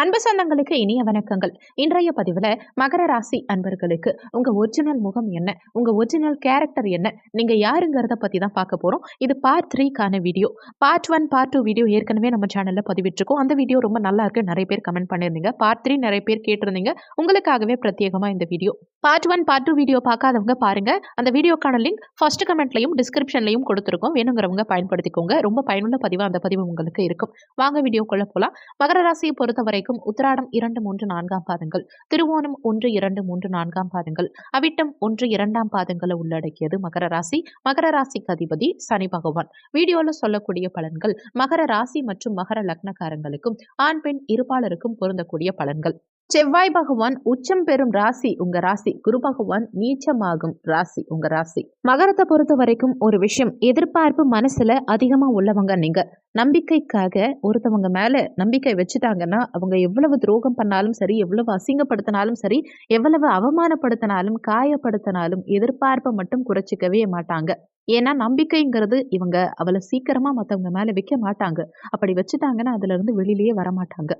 அன்பு சொந்தங்களுக்கு இனிய வணக்கங்கள். இன்றைய பதிவில் மகர ராசி அன்பர்களுக்கு உங்கள் ஒரிஜினல் முகம் என்ன? உங்கள் ஒரிஜினல் கேரக்டர் என்ன? நீங்கள் யாருங்கிறத பற்றி தான் பார்க்க போகிறோம் இது part த்ரீக்கான video part one part two video ஏற்கனவே நம்ம சேனலில் பதிவிட்டிருக்கோம். அந்த வீடியோ ரொம்ப நல்லா இருக்கு. நிறைய பேர் கமெண்ட் பண்ணியிருந்தீங்க பார்ட் த்ரீ நிறைய பேர் கேட்டிருந்தீங்க. உங்களுக்காகவே பிரத்யேகமாக இந்த video part one part two video பார்க்காதவங்க பாருங்க. அந்த வீடியோக்கான லிங்க் ஃபர்ஸ்ட் கமெண்ட்லையும் டிஸ்கிரிப்ஷன்லையும் கொடுத்துருக்கோம். வேணுங்கிறவங்க பயன்படுத்திக்கோங்க. ரொம்ப பயனுள்ள பதிவு அந்த பதிவு உங்களுக்கு இருக்கும். வாங்க வீடியோக்குள்ளே போகலாம் மகர ராசியை பொறுத்த வரைக்கும் உத்திராடம் இரண்டு மூன்று நான்காம் பாதங்கள். திருவோணம் ஒன்று இரண்டு மூன்று நான்காம் பாதங்கள். அவிட்டம் ஒன்று இரண்டாம் பாதங்களை உள்ளடக்கியது மகர ராசி. மகர ராசிக்கு அதிபதி சனி பகவான். வீடியோல சொல்லக்கூடிய பலன்கள் மகர ராசி மற்றும் மகர லக்னக்காரங்களுக்கும் ஆண் பெண் இருபாலருக்கும் பொருந்தக்கூடிய பலன்கள். செவ்வாய் பகவான் உச்சம் பெறும் ராசி உங்க ராசி. குரு பகவான் நீச்சமாகும் ராசி உங்க ராசி. மகரத்தை பொறுத்த வரைக்கும் ஒரு விஷயம் எதிர்பார்ப்பு மனசுல அதிகமா உள்ளவங்க நீங்க. நம்பிக்கைக்காக ஒருத்தவங்க மேல நம்பிக்கை வச்சுட்டாங்கன்னா அவங்க எவ்வளவு துரோகம் பண்ணாலும் சரி எவ்வளவு அசிங்கப்படுத்தினாலும் சரி எவ்வளவு அவமானப்படுத்தினாலும் காயப்படுத்தினாலும் எதிர்பார்ப்பை மட்டும் குறைச்சிக்கவே மாட்டாங்க. ஏன்னா நம்பிக்கைங்கிறது இவங்க அவளை சீக்கிரமா மற்றவங்க மேல வைக்க மாட்டாங்க. அப்படி வச்சுட்டாங்கன்னா அதுல இருந்து வெளியிலேயே வர மாட்டாங்க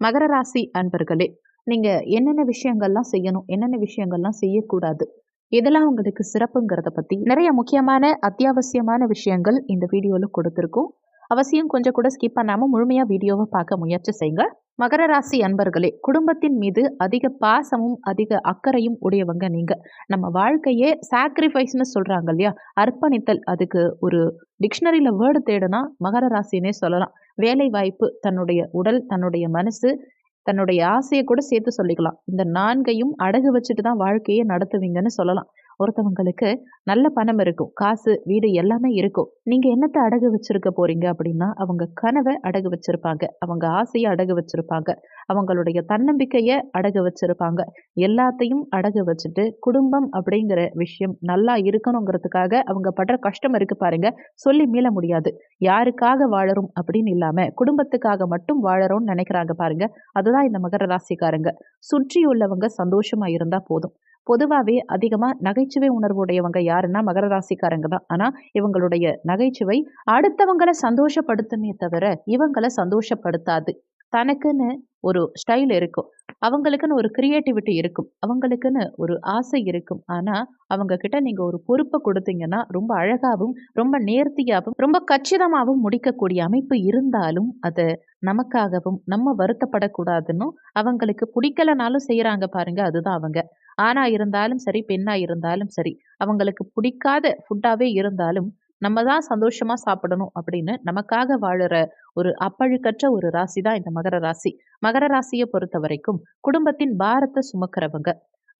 மகர ராசி அன்பர்களே நீங்கள் என்னென்ன விஷயங்கள்லாம் செய்யணும் என்னென்ன விஷயங்கள்லாம் செய்யக்கூடாது இதெல்லாம் உங்களுக்கு சிறப்புங்கிறத பற்றி நிறைய முக்கியமான அத்தியாவசியமான விஷயங்கள் இந்த வீடியோவில் கொடுத்துருக்கோம். அவசியம் கொஞ்சம் கூட ஸ்கிப் பண்ணாமல் முழுமையாக வீடியோவை பார்க்க முயற்சி செய்யுங்க. மகர ராசி அன்பர்களே குடும்பத்தின் மீது அதிக பாசமும் அதிக அக்கறையும் உடையவங்க நீங்க. நம்ம வாழ்க்கையே சாக்ரிஃபைஸ்னு சொல்றாங்க இல்லையா? அர்ப்பணித்தல் அதுக்கு ஒரு டிக்ஷனரியில் வேர்டு தேடுனா மகர ராசினே சொல்லலாம். வேலை வாய்ப்பு தன்னுடைய உடல் தன்னுடைய மனசு தன்னுடைய ஆசையை கூட சேர்த்து சொல்லிக்கலாம். இந்த நான்கையும் அடகு வச்சுட்டு தான் வாழ்க்கையை நடத்துவீங்கன்னு சொல்லலாம். ஒருத்தவங்களுக்கு நல்ல பணம் இருக்கும். காசு வீடு எல்லாமே இருக்கும். நீங்க என்னத்தை அடகு வச்சிருக்க போறீங்க அப்படின்னா அவங்க கனவை அடகு வச்சிருப்பாங்க. அவங்க ஆசையை அடகு வச்சிருப்பாங்க. அவங்களுடைய தன்னம்பிக்கையை அடகு வச்சிருப்பாங்க. எல்லாத்தையும் அடகு வச்சுட்டு குடும்பம் அப்படிங்கிற விஷயம் நல்லா இருக்கணுங்கிறதுக்காக அவங்க படுற கஷ்டம் இருக்கு பாருங்க. சொல்லி மீள முடியாது. யாருக்காக வாழறோம் அப்படின்னு இல்லாம குடும்பத்துக்காக மட்டும் வாழறோம்னு நினைக்கிறாங்க பாருங்க. அதுதான் இந்த மகர ராசிக்காரங்க. சுற்றி உள்ளவங்க சந்தோஷமா இருந்தா போதும். பொதுவாகவே அதிகமாக நகைச்சுவை உணர்வுடையவங்க யாருன்னா மகர ராசிக்காரங்க தான். ஆனால் இவங்களுடைய நகைச்சுவை அடுத்தவங்களை சந்தோஷப்படுத்துமே தவிர இவங்களை சந்தோஷப்படுத்தாது. தனக்குன்னு ஒரு ஸ்டைல் இருக்கும். அவங்களுக்குன்னு ஒரு கிரியேட்டிவிட்டி இருக்கும். அவங்களுக்குன்னு ஒரு ஆசை இருக்கும். ஆனால் அவங்க கிட்ட நீங்கள் ஒரு பொறுப்பை கொடுத்தீங்கன்னா ரொம்ப அழகாகவும் ரொம்ப நேர்த்தியாகவும் ரொம்ப கச்சிதமாகவும் முடிக்கக்கூடிய அமைப்பு இருந்தாலும் அதை நமக்காகவும் நம்ம வருத்தப்படக்கூடாதுன்னு அவங்களுக்கு பிடிக்கலனாலும் செய்கிறாங்க பாருங்க அதுதான் அவங்க. ஆணா இருந்தாலும் சரி பெண்ணா இருந்தாலும் சரி அவங்களுக்கு பிடிக்காத ஃபுட்டாவே இருந்தாலும் நம்ம தான் சந்தோஷமா சாப்பிடணும் அப்படின்னு நமக்காக வாழுற ஒரு அப்பழுக்கற்ற ஒரு ராசி தான் இந்த மகர ராசி. மகர ராசியை பொறுத்த வரைக்கும் குடும்பத்தின் பாரத்தை சுமக்கிறவங்க.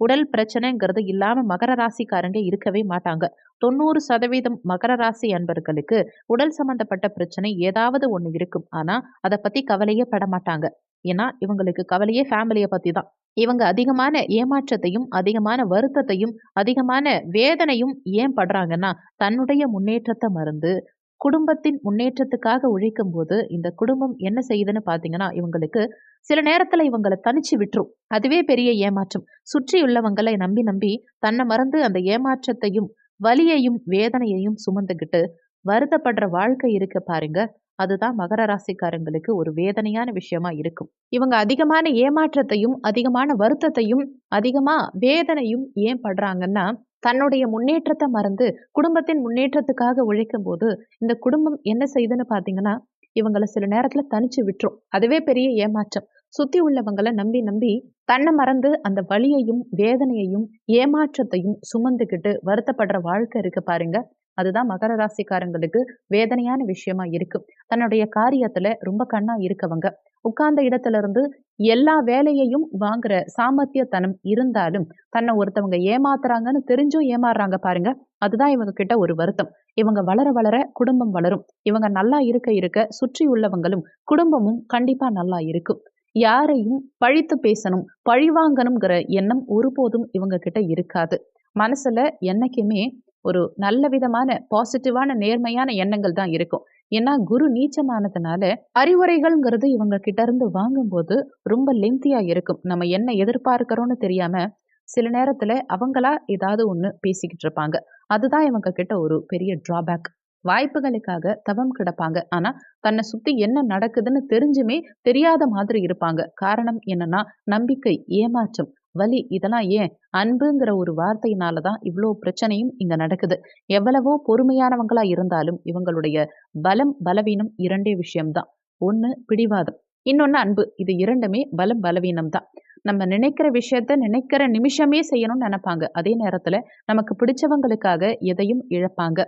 உடல் பிரச்சனைங்கிறது இல்லாம மகர ராசிக்காரங்க இருக்கவே மாட்டாங்க. தொண்ணூறு சதவீதம் மகர ராசி அன்பர்களுக்கு உடல் சம்பந்தப்பட்ட பிரச்சனை ஏதாவது ஒன்று இருக்கும். ஆனா அதை பத்தி கவலையே பட மாட்டாங்க. ஏன்னா இவங்களுக்கு கவலையே ஃபேமிலியை பத்தி தான் இவங்க அதிகமான ஏமாற்றத்தையும் அதிகமான வருத்தத்தையும் அதிகமான வேதனையும் ஏன் படுறாங்கன்னா தன்னுடைய முன்னேற்றத்தை மறந்து குடும்பத்தின் முன்னேற்றத்துக்காக உழைக்கும் போது இந்த குடும்பம் என்ன செய்யுதுன்னு பார்த்தீங்கன்னா இவங்களுக்கு சில நேரத்தில் இவங்களை தனிச்சு விட்டுரும். அதுவே பெரிய ஏமாற்றம். சுற்றியுள்ளவங்களை நம்பி நம்பி தன்னை மறந்து அந்த ஏமாற்றத்தையும் வலியையும் வேதனையையும் சுமந்துக்கிட்டு வருத்தப்படுற வாழ்க்கை இருக்க பாருங்க. அதுதான் மகர ராசிக்காரங்களுக்கு ஒரு வேதனையான விஷயமா இருக்கும். இவங்க அதிகமான ஏமாற்றத்தையும் அதிகமான வருத்தத்தையும் அதிகமா வேதனையும் ஏன் படுறாங்கன்னா தன்னுடைய முன்னேற்றத்தை மறந்து குடும்பத்தின் முன்னேற்றத்துக்காக உழைக்கும் போது இந்த குடும்பம் என்ன செய்யுதுன்னு பாத்தீங்கன்னா இவங்களை சில நேரத்துல தனிச்சு விட்டுரும். அதுவே பெரிய ஏமாற்றம். சுத்தி உள்ளவங்களை நம்பி நம்பி தன்னை மறந்து அந்த வழியையும் வேதனையையும் ஏமாற்றத்தையும் சுமந்துக்கிட்டு வருத்தப்படுற வாழ்க்கை இருக்கு பாருங்க. அதுதான் மகர ராசிக்காரங்களுக்கு வேதனையான விஷயமா இருக்கு. தன்னுடைய காரியத்துல ரொம்ப கண்ணா இருக்கவங்க. உட்கார்ந்த இடத்துல இருந்து எல்லா வேலையையும் வாங்குற சாமர்த்தியத்தனம் இருந்தாலும் தன்னை ஒருத்தவங்க ஏமாத்துறாங்கன்னு தெரிஞ்சும் ஏமாறுறாங்க பாருங்க. அதுதான் இவங்க கிட்ட ஒரு வருத்தம். இவங்க வளர வளர குடும்பம் வளரும். இவங்க நல்லா இருக்க இருக்க சுற்றி உள்ளவங்களும் குடும்பமும் கண்டிப்பா நல்லா இருக்கும். யாரையும் பழித்து பேசணும் பழிவாங்கணுங்கிற எண்ணம் ஒருபோதும் இவங்க கிட்ட இருக்காது. மனசுல என்னைக்குமே ஒரு நல்ல விதமான பாசிட்டிவான நேர்மையான எண்ணங்கள் தான் இருக்கும். ஏன்னா குரு நீச்சமானதுனால அறிவுரைகள்ங்கிறது இவங்க கிட்ட இருந்து வாங்கும்போது ரொம்ப லென்த்தியா இருக்கும். நம்ம என்ன எதிர்பார்க்கிறோம்னு தெரியாம சில நேரத்துல அவங்களா ஏதாவது ஒன்று பேசிக்கிட்டு இருப்பாங்க. அதுதான் இவங்க கிட்ட ஒரு பெரிய டிராபேக் வாய்ப்புகளுக்காக தவம் கிடப்பாங்க. ஆனா தன்னை சுத்தி என்ன நடக்குதுன்னு தெரிஞ்சுமே தெரியாத மாதிரி இருப்பாங்க. காரணம் என்னன்னா நம்பிக்கை ஏமாற்றம். வலி இதெல்லாம் ஏன்? அன்புங்கிற ஒரு வார்த்தையினால தான் இவ்வளோ பிரச்சனையும் இங்க நடக்குது. எவ்வளவோ பொறுமையானவங்களா இருந்தாலும் இவங்களுடைய பலம் பலவீனம் இரண்டே விஷயம்தான். ஒன்று பிடிவாதம் இன்னொன்று அன்பு. இது இரண்டுமே பலம் பலவீனம் தான் நம்ம நினைக்கிற விஷயத்த நினைக்கிற நிமிஷமே செய்யணும்னு நினைப்பாங்க. அதே நேரத்தில் நமக்கு பிடிச்சவங்களுக்காக எதையும் இழப்பாங்க.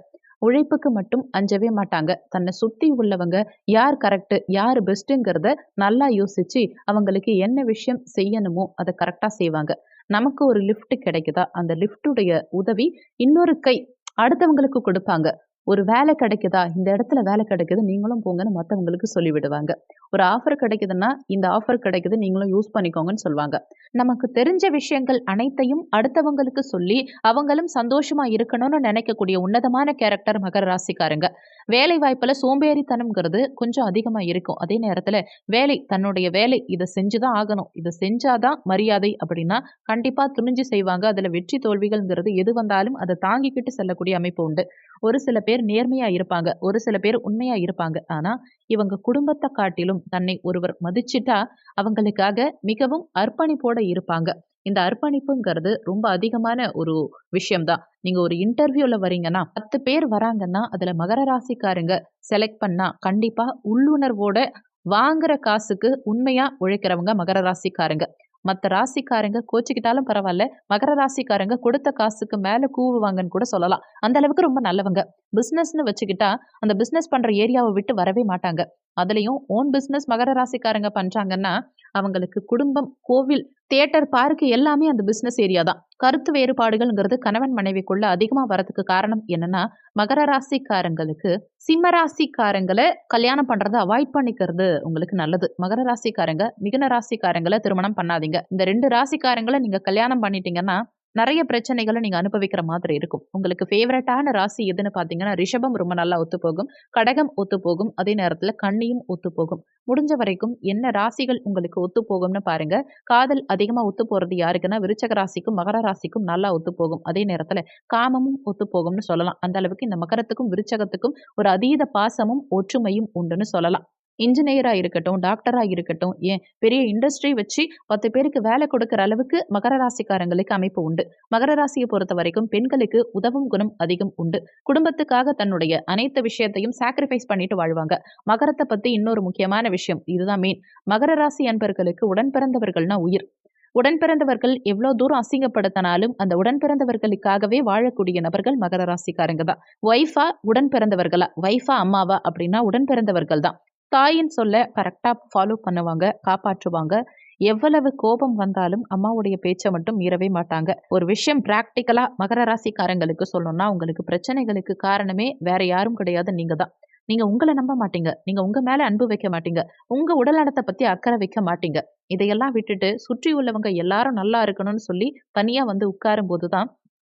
உழைப்புக்கு மட்டும் அஞ்சவே மாட்டாங்க. தன்னை சுற்றி உள்ளவங்க யார் கரெக்டு யார் பெஸ்ட்டுங்கிறத நல்லா யோசிச்சு அவங்களுக்கு என்ன விஷயம் செய்யணுமோ அதை கரெக்டாக செய்வாங்க. நமக்கு ஒரு லிஃப்ட் கிடைக்குதா? அந்த லிஃப்ட்டுடைய உதவி இன்னொரு கை அடுத்தவங்களுக்கு கொடுப்பாங்க. ஒரு வேலை கிடைக்குதா? இந்த இடத்துல வேலை கிடைக்குது நீங்களும் போங்கன்னு மற்றவங்களுக்கு சொல்லிவிடுவாங்க. ஒரு ஆஃபர் கிடைக்குதுன்னா இந்த ஆஃபர் கிடைக்குது நீங்களும் யூஸ் பண்ணிக்கோங்கன்னு சொல்லுவாங்க. நமக்கு தெரிஞ்ச விஷயங்கள் அனைத்தையும் அடுத்தவங்களுக்கு சொல்லி அவங்களும் சந்தோஷமா இருக்கணும்னு நினைக்கக்கூடிய உன்னதமான கேரக்டர் மகர ராசிக்காரங்க. வேலை வாய்ப்புல சோம்பேறித்தனம்ங்கிறது கொஞ்சம் அதிகமா இருக்கும். அதே நேரத்துல வேலை தன்னுடைய வேலை இதை செஞ்சுதான் ஆகணும். இதை செஞ்சாதான் மரியாதை அப்படின்னா கண்டிப்பா துணிஞ்சு செய்வாங்க. அதுல வெற்றி தோல்விகள்ங்கிறது எது வந்தாலும் அதை தாங்கிக்கிட்டு செல்லக்கூடிய அமைப்பு உண்டு. ஒரு சில பேர் நேர்மையாக இருப்பாங்க. ஒரு சில பேர் உண்மையாக இருப்பாங்க. ஆனால் இவங்க குடும்பத்தை காட்டிலும் தன்னை ஒருவர் மதிச்சிட்டா அவங்களுக்காக மிகவும் அர்ப்பணிப்போட இருப்பாங்க. இந்த அர்ப்பணிப்புங்கிறது ரொம்ப அதிகமான ஒரு விஷயம்தான். நீங்க ஒரு இன்டர்வியூல வரீங்கன்னா பத்து பேர் வராங்கன்னா அதுல மகர ராசிக்காரங்க செலக்ட் பண்ணா கண்டிப்பா உள்ளுணர்வோட வாங்குற காசுக்கு உண்மையா உழைக்கிறவங்க மகர ராசிக்காரங்க. மற்ற ராசிக்காரங்க கோச்சிக்கிட்டாலும் பரவாயில்ல. மகர ராசிக்காரங்க கொடுத்த காசுக்கு மேலே கூவுவாங்கன்னு கூட சொல்லலாம். அந்த அளவுக்கு ரொம்ப நல்லவங்க. பிஸ்னஸ்னு வச்சுக்கிட்டா அந்த பிஸ்னஸ் பண்ணுற ஏரியாவை விட்டு வரவே மாட்டாங்க. அதுலேயும் ஓன் பிஸ்னஸ் மகர ராசிக்காரங்க பண்ணுறாங்கன்னா அவங்களுக்கு குடும்பம் கோவில் தியேட்டர் பார்க்கு எல்லாமே அந்த பிஸ்னஸ் ஏரியா தான். கருத்து வேறுபாடுகள்ங்கிறது கணவன் மனைவிக்குள்ள அதிகமாக வரதுக்கு காரணம் என்னன்னா மகர ராசிக்காரங்களுக்கு சிம்ம ராசிக்காரங்களை கல்யாணம் பண்றதை அவாய்ட் பண்ணிக்கிறது உங்களுக்கு நல்லது. மகர ராசிக்காரங்க மிகுன ராசிக்காரங்களை திருமணம் பண்ணாதீங்க. இந்த ரெண்டு ராசிக்காரங்களை நீங்கள் கல்யாணம் பண்ணிட்டீங்கன்னா நிறைய பிரச்சனைகளை நீங்கள் அனுபவிக்கிற மாதிரி இருக்கும். உங்களுக்கு ஃபேவரட்டான ராசி எதுன்னு பார்த்தீங்கன்னா ரிஷபம் ரொம்ப நல்லா ஒத்து போகும் கடகம் ஒத்து போகும் அதே நேரத்தில் கண்ணியும் ஒத்து போகும் முடிஞ்ச வரைக்கும் என்ன ராசிகள் உங்களுக்கு ஒத்து போகும்னு பாருங்க. காதல் அதிகமாக ஒத்து போகிறது யாருக்குன்னா விருச்சக ராசிக்கும் மகர ராசிக்கும் நல்லா ஒத்து போகும் அதே நேரத்தில் காமமும் ஒத்து போகும்னு சொல்லலாம். அந்த அளவுக்கு இந்த மகரத்துக்கும் விருச்சகத்துக்கும் ஒரு அதீத பாசமும் ஒற்றுமையும் உண்டுன்னு சொல்லலாம். இன்ஜினியராக இருக்கட்டும் டாக்டராக இருக்கட்டும் ஏன் பெரிய இண்டஸ்ட்ரி வச்சு பத்து பேருக்கு வேலை கொடுக்குற அளவுக்கு மகர ராசிக்காரங்களுக்கு அமைப்பு உண்டு. மகர ராசியை பொறுத்த வரைக்கும் பெண்களுக்கு உதவும் குணம் அதிகம் உண்டு. குடும்பத்துக்காக தன்னுடைய அனைத்து விஷயத்தையும் சாக்ரிஃபைஸ் பண்ணிட்டு வாழ்வாங்க. மகரத்தை பற்றி இன்னொரு முக்கியமான விஷயம் இதுதான் மெயின் மகர ராசி அன்பர்களுக்கு உடன் பிறந்தவர்கள்னா உயிர். உடன் பிறந்தவர்கள் எவ்வளோ தூரம் அசிங்கப்படுத்தினாலும் அந்த உடன் பிறந்தவர்களுக்காகவே வாழக்கூடிய நபர்கள் மகர ராசிக்காரங்க தான். ஒய்ஃபா உடன் பிறந்தவர்களா? ஒய்ஃபா அம்மாவா? அப்படின்னா உடன் பிறந்தவர்கள் தான். தாயின் சொல்ல கரெக்டாக ஃபாலோ பண்ணுவாங்க காப்பாற்றுவாங்க. எவ்வளவு கோபம் வந்தாலும் அம்மாவுடைய பேச்சை மட்டும் மீறவே மாட்டாங்க. ஒரு விஷயம் ப்ராக்டிக்கலாக மகர ராசிக்காரங்களுக்கு சொல்லணும்னா உங்களுக்கு பிரச்சனைகளுக்கு காரணமே வேற யாரும் கிடையாது நீங்கள் தான். நீங்கள் உங்களை நம்ப மாட்டீங்க. நீங்கள் உங்கள் மேலே அன்பு வைக்க மாட்டீங்க. உங்கள் உடல் நலத்தை பற்றி அக்கறை வைக்க மாட்டீங்க. இதையெல்லாம் விட்டுட்டு சுற்றி உள்ளவங்க எல்லாரும் நல்லா இருக்கணும்னு சொல்லி தனியாக வந்து உட்காரும் போது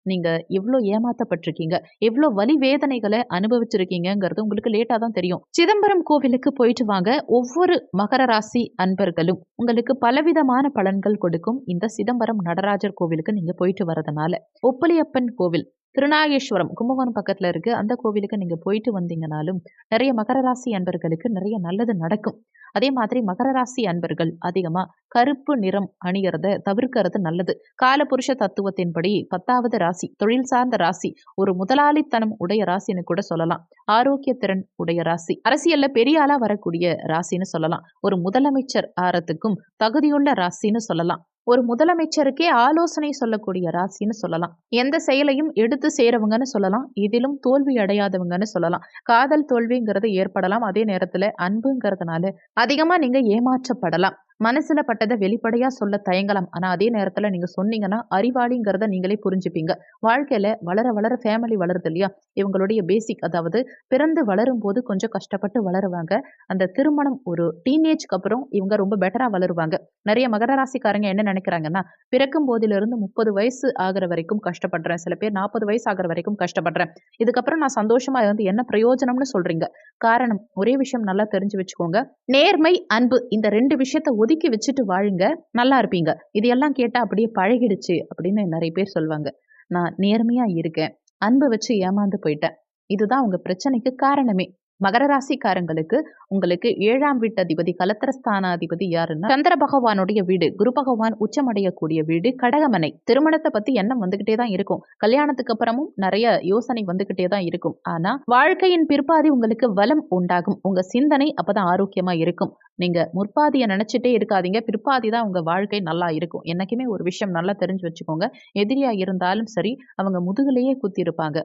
நீங்கள் நீங்க எவ்வளோ ஏமாத்தப்பட்டிருக்கீங்க? எவ்வளோ வலி வேதனைகளை அனுபவிச்சிருக்கீங்கிறது உங்களுக்கு லேட்டாக தான் தெரியும். சிதம்பரம் கோவிலுக்கு போயிட்டு வாங்க. ஒவ்வொரு மகர ராசி அன்பர்களும் உங்களுக்கு பலவிதமான பலன்கள் கொடுக்கும் இந்த சிதம்பரம் நடராஜர் கோவிலுக்கு நீங்க போயிட்டு வரதுனால ஒப்பலியப்பன் கோவில் திருநாகேஸ்வரம் கும்பகோணம் பக்கத்தில் இருக்கு. அந்த கோவிலுக்கு நீங்கள் போயிட்டு வந்தீங்கனாலும் நிறைய மகர ராசி அன்பர்களுக்கு நிறைய நல்லது நடக்கும். அதே மாதிரி மகர ராசி அன்பர்கள் அதிகமாக கருப்பு நிறம் அணிகிறத தவிர்க்கிறது நல்லது. காலபுருஷ தத்துவத்தின்படி பத்தாவது ராசி தொழில் சார்ந்த ராசி ஒரு முதலாளித்தனம் உடைய ராசின்னு கூட சொல்லலாம். ஆரோக்கிய திறன் உடைய ராசி அரசியல்ல பெரிய ஆளா வரக்கூடிய ராசின்னு சொல்லலாம். ஒரு முதலமைச்சர் ஆரத்துக்கும் தகுதியுள்ள ராசின்னு சொல்லலாம். ஒரு முதலமைச்சருக்கே ஆலோசனை சொல்லக்கூடிய ராசின்னு சொல்லலாம். எந்த செயலையும் எடுத்து செய்கிறவங்கன்னு சொல்லலாம். இதிலும் தோல்வி அடையாதவங்கன்னு சொல்லலாம். காதல் தோல்விங்கிறது ஏற்படலாம். அதே நேரத்தில் அன்புங்கிறதுனால அதிகமாக நீங்கள் ஏமாற்றப்படலாம். மனசில் பட்டதை வெளிப்படையாக சொல்ல தயங்கலாம். ஆனால் அதே நேரத்தில் நீங்கள் சொன்னீங்கன்னா அறிவாளிங்கிறத நீங்களே புரிஞ்சுப்பீங்க. வாழ்க்கையில் வளர வளர ஃபேமிலி வளருது இல்லையா? இவங்களுடைய பேசிக் அதாவது பிறந்து வளரும் போது கொஞ்சம் கஷ்டப்பட்டு வளருவாங்க. அந்த திருமணம் ஒரு டீனேஜ்க்கு அப்புறம் இவங்க ரொம்ப பெட்டராக வளருவாங்க. நிறைய மகர ராசிக்காரங்க என்ன நினைக்கிறாங்கன்னா பிறக்கும் போதிலிருந்து முப்பது வயசு ஆகிற வரைக்கும் கஷ்டப்படுறேன். சில பேர் நாற்பது வயசு ஆகிற வரைக்கும் கஷ்டப்படுறேன். இதுக்கப்புறம் நான் சந்தோஷமா இருந்து என்ன பிரயோஜனம்னு சொல்றீங்க? காரணம் ஒரே விஷயம் நல்லா தெரிஞ்சு வச்சுக்கோங்க. நேர்மை அன்பு இந்த ரெண்டு விஷயத்த ஒதுக்கி வச்சுட்டு வாழுங்க நல்லா இருப்பீங்க. இதையெல்லாம் கேட்டால் அப்படியே பழகிடுச்சு அப்படின்னு நிறைய பேர் சொல்லுவாங்க நான் நேர்மையாக இருக்கேன். அன்பை வச்சு ஏமாந்து போயிட்டேன். இதுதான் உங்க பிரச்சனைக்கு காரணமே. மகர ராசிக்காரங்களுக்கு உங்களுக்கு ஏழாம் வீட்டு அதிபதி கலத்திரஸ்தானாதிபதி யாருன்னா சந்திர பகவானுடைய வீடு குரு பகவான் உச்சமடையக்கூடிய வீடு கடகமனை. திருமணத்தை பத்தி எண்ணம் வந்துகிட்டே தான் இருக்கும். கல்யாணத்துக்கு அப்புறமும் நிறைய யோசனை வந்துகிட்டே தான் இருக்கும். ஆனா வாழ்க்கையின் பிற்பாதி உங்களுக்கு வலம் உண்டாகும். உங்க சிந்தனை அப்பதான் ஆரோக்கியமா இருக்கும். நீங்கள் முற்பாதியை நினச்சிட்டே இருக்காதீங்க. பிற்பாதி தான் உங்கள் வாழ்க்கை நல்லா இருக்கும். என்னைக்குமே ஒரு விஷயம் நல்லா தெரிஞ்சு வச்சுக்கோங்க. எதிரியாக இருந்தாலும் சரி அவங்க முதுகுலேயே குத்தி இருப்பாங்க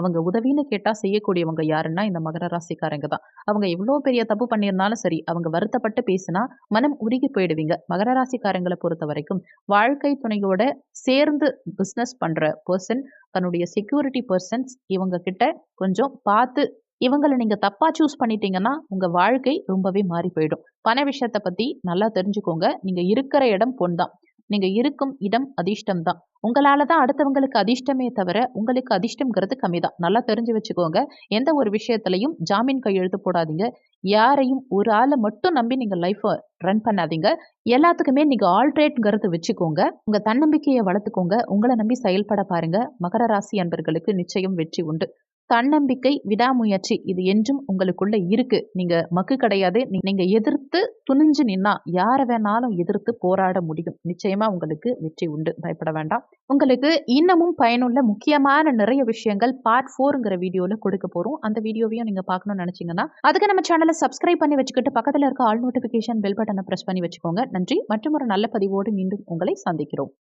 அவங்க உதவின்னு கேட்டால் செய்யக்கூடியவங்க யாருன்னா இந்த மகர ராசிக்காரங்க தான். அவங்க எவ்வளோ பெரிய தப்பு பண்ணியிருந்தாலும் சரி அவங்க வருத்தப்பட்டு பேசினா மனம் உருகி போயிடுவீங்க. மகர ராசிக்காரங்களை பொறுத்த வரைக்கும் வாழ்க்கை துணையோட சேர்ந்து பிஸ்னஸ் பண்ணுற பர்சன் தன்னுடைய செக்யூரிட்டி பர்சன்ஸ் இவங்க கிட்ட கொஞ்சம் பார்த்து இவங்களை நீங்க தப்பா சூஸ் பண்ணிட்டீங்கன்னா உங்க வாழ்க்கை ரொம்பவே மாறி போயிடும். பண விஷயத்தை பத்தி நல்லா தெரிஞ்சுக்கோங்க. நீங்க இருக்கிற இடம் பொன் தான். நீங்க இருக்கும் இடம் அதிர்ஷ்டம் தான். உங்களால தான் அடுத்தவங்களுக்கு அதிர்ஷ்டமே தவிர உங்களுக்கு அதிர்ஷ்டம்ங்கிறது கம்மி தான். நல்லா தெரிஞ்சு வச்சுக்கோங்க. எந்த ஒரு விஷயத்துலையும் ஜாமீன் கையெழுத்து போடாதீங்க. யாரையும் ஒரு ஆளை மட்டும் நம்பி நீங்க லைஃப்பை ரன் பண்ணாதீங்க. எல்லாத்துக்குமே நீங்க ஆல்ட்ரேட்ங்கிறது வச்சுக்கோங்க. உங்க தன்னம்பிக்கையை வளர்த்துக்கோங்க. உங்களை நம்பி செயல்பட பாருங்க. மகர ராசி அன்பர்களுக்கு நிச்சயம் வெற்றி உண்டு. தன்னம்பிக்கை விடாமுயற்சி இது என்றும் உங்களுக்குள்ள இருக்கு. நீங்க மக்கு கிடையாது. நீ- நீங்க எதிர்த்து துணிஞ்சு நின்னா யாரை வேணாலும் எதிர்த்து போராட முடியும். நிச்சயமா உங்களுக்கு வெற்றி உண்டு. பயப்பட வேண்டாம். உங்களுக்கு இன்னமும் பயனுள்ள முக்கியமான நிறைய விஷயங்கள் பார்ட் ஃபோருங்கிற வீடியோல கொடுக்க போறோம். அந்த வீடியோவையும் நீங்க பார்க்கணும்னு நினைச்சீங்கன்னா அதுக்கு நம்ம சேனலை சப்ஸ்கிரைப் பண்ணி வச்சுக்கிட்டு பக்கத்துல இருக்க ஆல் நோட்டிபிகேஷன் பெல் பட்டனை பிரஸ் பண்ணி வச்சுக்கோங்க. நன்றி. மற்றும் ஒரு நல்ல பதிவோடு மீண்டும் உங்களை சந்திக்கிறோம்.